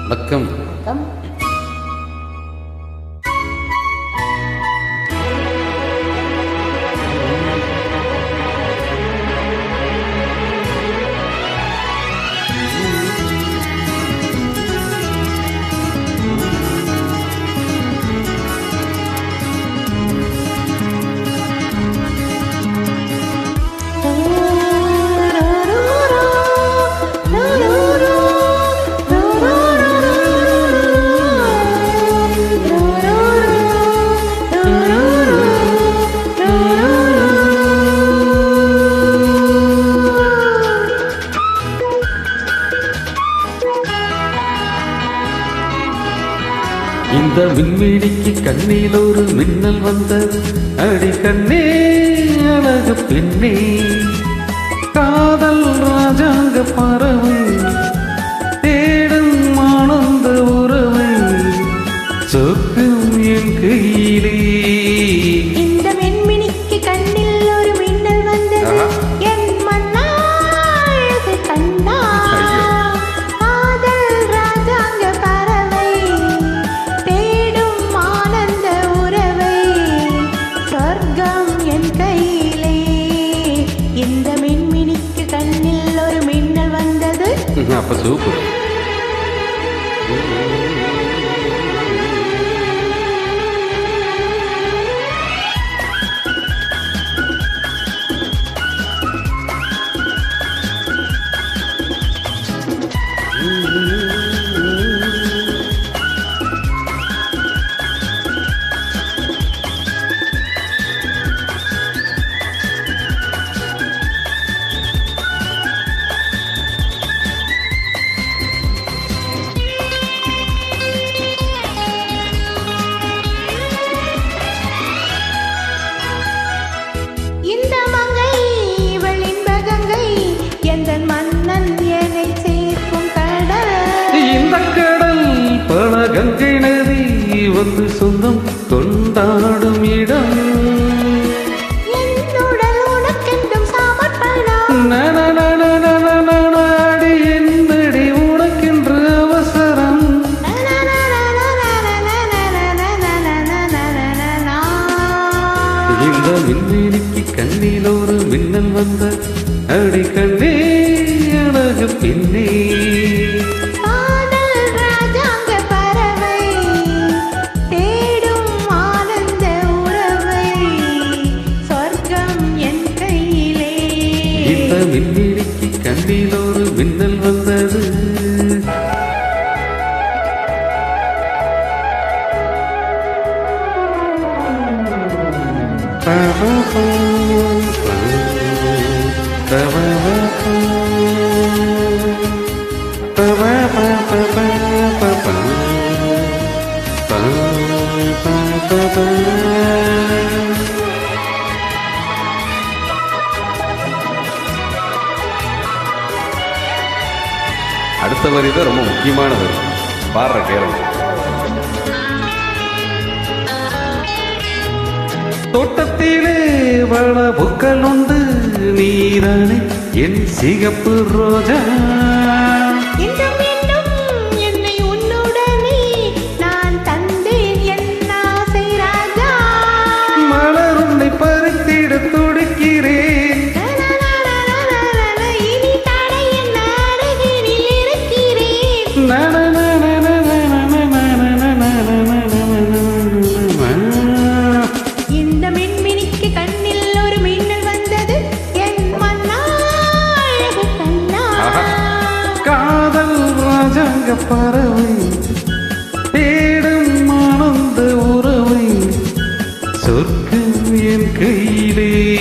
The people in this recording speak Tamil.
வணக்கம் வணக்கம் இந்த விண்வெளிக்கு கண்ணில் ஒரு மின்னல் வந்தது அடி கண்ணே அழகு பெண்ணே. காதல் ராஜாங்க பறவை வந்தது அப்ப சூப்பர் இந்த பல கங்கை நதி வந்து சொந்தம் கொண்டாடும் இடம் இந்த மின்வெளிக்கு கண்ணில் ஒரு மின்னல் வந்த அடி கண்ணே அழகு பின்னே அடுத்த வரி தான் ரொம்ப முக்கியமான வரி பாடுற கேளுங்க தோட்டத்திலே வள புக்கள் உண்டு நீரானே என் சிகப்பு ரோஜா. இன்னும் இன்னும் ராஜாங்க பறவை. தேடும் ஆனந்த உறவை. சொர்க்கம் என் கையிலே.